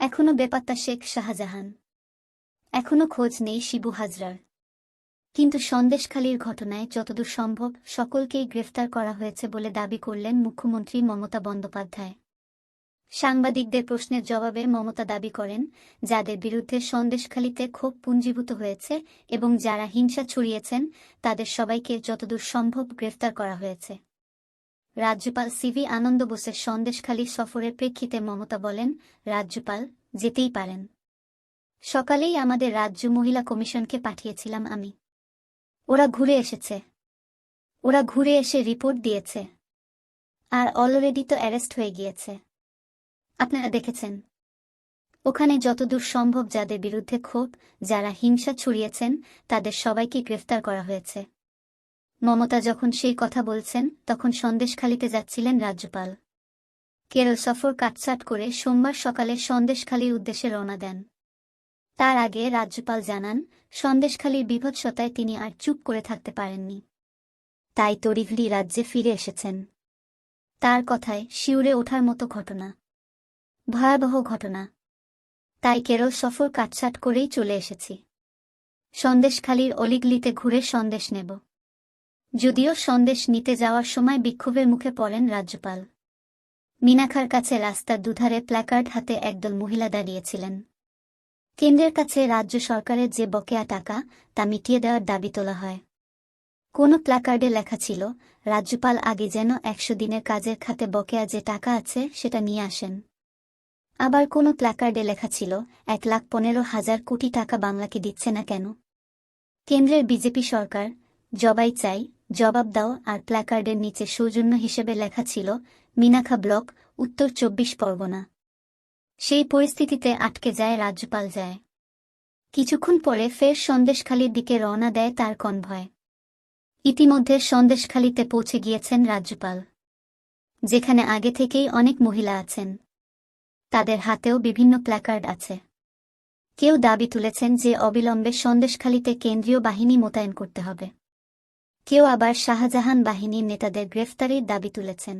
এখনও বেপাত্তা শেখ শাহজাহান। এখনও খোঁজ নেই শিবু হাজরার। কিন্তু সন্দেশখালীর ঘটনায় যতদূর সম্ভব সকলকেই গ্রেফতার করা হয়েছে বলে দাবি করলেন মুখ্যমন্ত্রী মমতা বন্দ্যোপাধ্যায়। সাংবাদিকদের প্রশ্নের জবাবে মমতা দাবি করেন, যাদের বিরুদ্ধে সন্দেশখালীতে ক্ষোভ পুঞ্জীভূত হয়েছে এবং যারা হিংসা ছড়িয়েছেন, তাদের সবাইকে যতদূর সম্ভব গ্রেফতার করা হয়েছে। রাজ্যপাল সিভি আনন্দ বোসের সন্দেশখালী সফরের প্রেক্ষিতে মমতা বলেন, রাজ্যপাল যেতেই পারেন। সকালেই আমাদের রাজ্য মহিলা কমিশনকে পাঠিয়েছিলাম আমি। ওরা ঘুরে এসেছে। ওরা ঘুরে এসে রিপোর্ট দিয়েছে। আর অলরেডি তো অ্যারেস্ট হয়ে গিয়েছে। আপনারা দেখেছেন। ওখানে যতদূর সম্ভব যাদের বিরুদ্ধে ক্ষোভ, যারা হিংসা ছড়িয়েছেন, তাদের সবাইকে গ্রেফতার করা হয়েছে। মমতা যখন সেই কথা বলছেন, তখন সন্দেশখালিতে যাচ্ছিলেন রাজ্যপাল। কেরল সফর কাটছাট করে সোমবার সকালে সন্দেশখালির উদ্দেশ্যে রওনা দেন। তার আগে রাজ্যপাল জানান, সন্দেশখালীর বিভৎসতায় তিনি আর চুপ করে থাকতে পারেননি। তাই তড়িঘড়ি রাজ্যে ফিরে এসেছেন। তার কথায় শিউরে ওঠার মতো ঘটনা। ভয়াবহ ঘটনা। তাই কেরল সফর কাটছাট করেই চলে এসেছি। সন্দেশখালীর অলিগলিতে ঘুরে সন্দেশ নেব। যদিও সন্দেশ নিতে যাওয়ার সময় বিক্ষোভের মুখে পড়েন রাজ্যপাল। মিনাখার কাছে রাস্তার দুধারে প্ল্যাকার্ড হাতে একদল মহিলা দাঁড়িয়েছিলেন। কেন্দ্রের কাছে রাজ্য সরকারের যে বকেয়া টাকা, তা মিটিয়ে দেওয়ার দাবি তোলা হয়। কোনো প্ল্যাকার্ডে লেখা ছিল, রাজ্যপাল আগে যেন একশো দিনের কাজের খাতে বকেয়া যে টাকা আছে, সেটা নিয়ে আসেন। আবার কোনো প্ল্যাকার্ডে লেখা ছিল, এক লাখ পনেরো হাজার কোটি টাকা বাংলাকে দিচ্ছে না কেন? কেন্দ্রের বিজেপি সরকার, জবাই চাই জবাব দাও আর প্ল্যাকার্ডের নিচে সৌজন্য হিসেবে লেখা ছিল মিনাখা ব্লক, উত্তর চব্বিশ পরগনা। সেই পরিস্থিতিতে আটকে যায় রাজ্যপাল যায়। কিছুক্ষণ পরে ফের সন্দেশখালির দিকে রওনা দেয় তার কনভয়। ইতিমধ্যে সন্দেশখালিতে পৌঁছে গিয়েছেন রাজ্যপাল, যেখানে আগে থেকেই অনেক মহিলা আছেন। তাদের হাতেও বিভিন্ন প্ল্যাকার্ড আছে। কেউ দাবি তুলেছেন যে অবিলম্বে সন্দেশখালিতে কেন্দ্রীয় বাহিনী মোতায়েন করতে হবে। কেউ আবার শাহজাহান বাহিনীর নেতাদের গ্রেফতারির দাবি তুলেছেন।